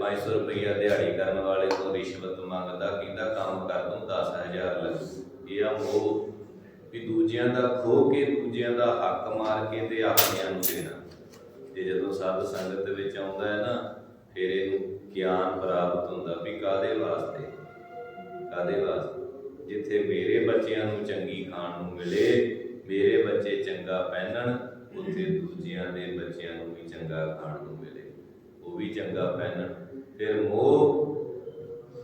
500 ਰੁਪਈਆ ਦਿਹਾੜੀ ਕਰਨ ਵਾਲੇ ਤੋਂ ਰਿਸ਼ਵਤ ਮੰਗਦਾ, ਕਹਿੰਦਾ ਕੰਮ ਕਰ ਦੂੰ 10000 ਲੱਗ ਇਹ ਆ ਵੀ ਦੂਜਿਆਂ ਦਾ ਖੋ ਕੇ, ਦੂਜਿਆਂ ਦਾ ਹੱਕ ਮਾਰ ਕੇ ਤੇ ਆਪਣਿਆਂ ਨੂੰ ਦੇਣਾ। ਤੇ ਜਦੋਂ ਸਾਧ ਸੰਗਤ ਵਿੱਚ ਆਉਂਦਾ ਹੈ ਨਾ, ਫਿਰ ਇਹਨੂੰ ਗਿਆਨ ਪ੍ਰਾਪਤ ਹੁੰਦਾ ਵੀ ਕਾਦੇ ਵਾਸਤੇ? ਕਾਦੇ ਵਾਸਤੇ? ਜਿੱਥੇ ਮੇਰੇ ਬੱਚਿਆਂ ਨੂੰ ਚੰਗੀ ਖਾਣ ਨੂੰ ਮਿਲੇ, ਮੇਰੇ ਬੱਚੇ ਚੰਗਾ ਪਹਿਨਣ, ਉੱਥੇ ਦੂਜਿਆਂ ਦੇ ਬੱਚਿਆਂ ਨੂੰ ਵੀ ਚੰਗਾ ਖਾਣ ਨੂੰ ਮਿਲੇ। ਉਹ ਵੀ ਚੰਗਾ ਪਹਿਨਣ। ਫਿਰ ਮੋਹ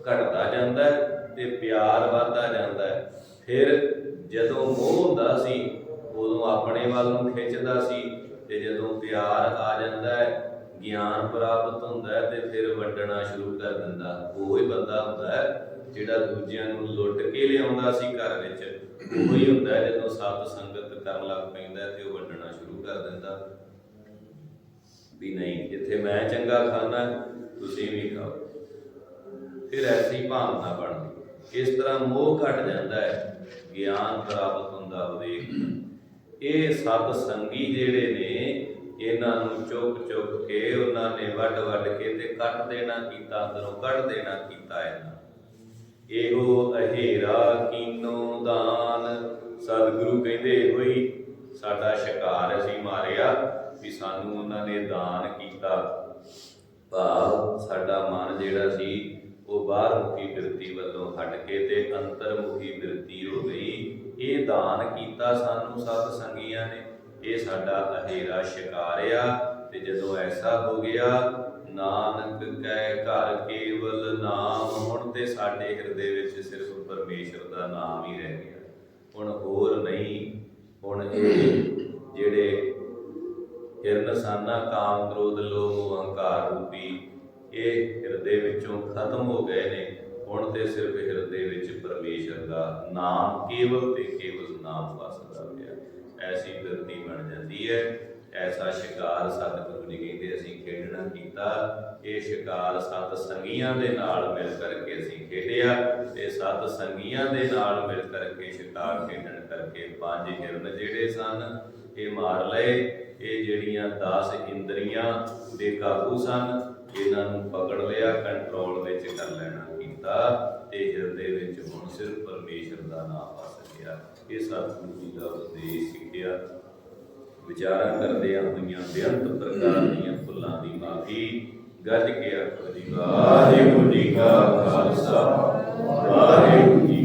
ਘਟਦਾ ਜਾਂਦਾ ਤੇ ਪਿਆਰ ਵੱਧਦਾ ਜਾਂਦਾ ਫਿਰ ਜਦੋਂ ਮੋਹ ਹੁੰਦਾ ਸੀ, ਉਦੋਂ ਆਪਣੇ ਵੱਲ ਨੂੰ ਖਿੱਚਦਾ ਸੀ ਤੇ ਜਦੋਂ ਪਿਆਰ ਆ ਜਾਂਦਾ ਹੈ, ਗਿਆਨ ਪ੍ਰਾਪਤ ਹੁੰਦਾ ਹੈ ਤੇ ਫਿਰ ਵੰਡਣਾ ਸ਼ੁਰੂ ਕਰ ਦਿੰਦਾ। ਉਹ ਹੀ ਬੰਦਾ ਹੁੰਦਾ ਹੈ ਜਿਹੜਾ ਦੂਜਿਆਂ ਨੂੰ ਲੁੱਟ ਕੇ ਲਿਆਉਂਦਾ ਸੀ ਘਰ ਵਿੱਚ। ਉਹ ਹੀ ਹੁੰਦਾ ਜਦੋਂ ਸਤ ਸੰਗਤ ਕਰਨ ਲੱਗ ਪੈਂਦਾ ਤੇ ਉਹ ਵੰਡਣਾ ਸ਼ੁਰੂ ਕਰ ਦਿੰਦਾ। ਵੀ ਨਹੀਂ ਜਿੱਥੇ ਮੈਂ ਚੰਗਾ ਖਾਣਾ ਤੁਸੀਂ ਵੀ ਖਾਓ। ਫਿਰ ਐਸੀ ਭਾਵਨਾ ਬਣਦੀ। ਇਸ ਤਰ੍ਹਾਂ ਮੋਹ ਘਟ ਜਾਂਦਾ ਹੈ, ਗਿਆਨ ਪ੍ਰਾਪਤ ਹੁੰਦਾ ਵਿਵੇਕ ਇਹ ਸਤ ਸੰਗੀ ਜਿਹੜੇ ਨੇ, ਇਹਨਾਂ ਨੂੰ ਚੁੱਕ ਚੁੱਕ ਕੇ ਉਹਨਾਂ ਨੇ ਵੱਡ ਵੱਡ ਕੇ ਤੇ ਕੱਟ ਦੇਣਾ ਕੀਤਾ, ਅੰਦਰੋਂ ਕੱਢ ਦੇਣਾ ਕੀਤਾ ਇਹਨਾਂ ਇਹੋ ਅਹੇਰਾ ਕੀਨੋ ਦਾਨ। ਸਤਿਗੁਰੂ ਕਹਿੰਦੇ ਹੋਈ, ਸਾਡਾ ਸ਼ਿਕਾਰ ਅਸੀਂ ਮਾਰਿਆ ਵੀ ਸਾਨੂੰ ਉਹਨਾਂ ਨੇ ਦਾਨ ਕੀਤਾ। ਭਾਵ ਸਾਡਾ ਮਨ ਜਿਹੜਾ ਸੀ, ਉਹ ਬਾਹਰਮੁਖੀ ਬਿਰਤੀ ਵੱਲੋਂ ਹਟ ਕੇ ਤੇ ਅੰਤਰਮੁਖੀ ਬਿਰਤੀ ਹੋ ਗਈ। ਇਹ ਦਾਨ ਕੀਤਾ ਸਾਨੂੰ ਸਤ ਸੰਗੀਆਂ ਨੇ, ਇਹ ਸਾਡਾ ਅਹੇਰਾ ਸ਼ਿਕਾਰ ਆ ਤੇ ਜਦੋਂ ਐਸਾ ਹੋ ਗਿਆ, ਨਾਨਕ ਕੈ ਘਰ ਕੇਵਲ ਨਾਮ ਹੁਣ ਤੇ ਸਾਡੇ ਹਿਰਦੇ ਵਿੱਚ ਸਿਰਫ ਪਰਮੇਸ਼ਰ ਦਾ ਨਾਮ ਹੀ ਰਹਿ ਗਿਆ। ਹੁਣ ਹੋਰ ਨਹੀਂ, ਹੁਣ ਇਹ ਜਿਹੜੇ ਹਿਰਨਸਾਨਾ ਕਾਮ ਕ੍ਰੋਧ ਲੋਭ ਅਹੰਕਾਰ ਰੂਪੀ ਇਹ ਹਿਰਦੇ ਵਿੱਚੋਂ ਖਤਮ ਹੋ ਗਏ ਨੇ ਹੁਣ ਤੇ ਸਿਰਫ ਹਿਰਦੇ ਵਿੱਚ ਪਰਮੇਸ਼ਰ ਦਾ ਨਾਮ ਕੇਵਲ ਤੇ ਕੇਵਲ ਨਾਮ ਵਸਦਾ ਪਿਆ। ਐਸੀ ਬਿਰਤੀ ਬਣ ਜਾਂਦੀ ਹੈ। ਐਸਾ ਸ਼ਿਕਾਰ ਸਤਿਗੁਰੂ ਜੀ ਕਹਿੰਦੇ, ਅਸੀਂ ਖੇਡਣਾ ਕੀਤਾ। ਇਹ ਸ਼ਿਕਾਰ ਸਤ ਸੰਗੀਆਂ ਦੇ ਨਾਲ ਮਿਲ ਕਰਕੇ ਅਸੀਂ ਖੇਡਿਆ। ਤੇ ਸਤ ਸੰਗੀਆਂ ਦੇ ਨਾਲ ਮਿਲ ਕਰਕੇ ਸ਼ਿਕਾਰ ਖੇਡਣ ਕਰਕੇ ਪੰਜ ਹਿਰਨ ਜਿਹੜੇ ਸਨ, ਇਹ ਮਾਰ ਲਏ। ਇਹ ਜਿਹੜੀਆਂ 10 ਇੰਦਰੀਆਂ ਦੇ ਕਾਬੂ ਸਨ, ਇਹਨਾਂ ਨੂੰ ਪਕੜ ਲਿਆ, ਕੰਟਰੋਲ ਵਿੱਚ ਕਰ ਲੈਣਾ। ਕੀਤਾ ਤੇ ਹਿਰਦੇ ਵਿੱਚ ਹੁਣ ਸਿਰਫ ਪਰਮੇਸ਼ਰ ਦਾ ਨਾਮ ਵਸ ਗਿਆ ਇਹ ਸਤਿਗੁਰੂ ਜੀ ਦਾ ਉਪਦੇਸ਼ ਸਿੱਖਿਆ। ਵਿਚਾਰਾਂ ਕਰਦਿਆਂ ਹੋਈਆਂ ਬੇਅੰਤ ਪ੍ਰਕਾਰ ਦੀਆਂ ਭੁੱਲਾਂ ਦੀ ਮਾਫੀ। ਗੱਜ ਕੇ ਆਖੋ ਜੀ, ਵਾਹਿਗੁਰੂ ਜੀ ਕਾ ਖਾਲਸਾ, ਵਾਹਿਗੁਰੂ ਜੀ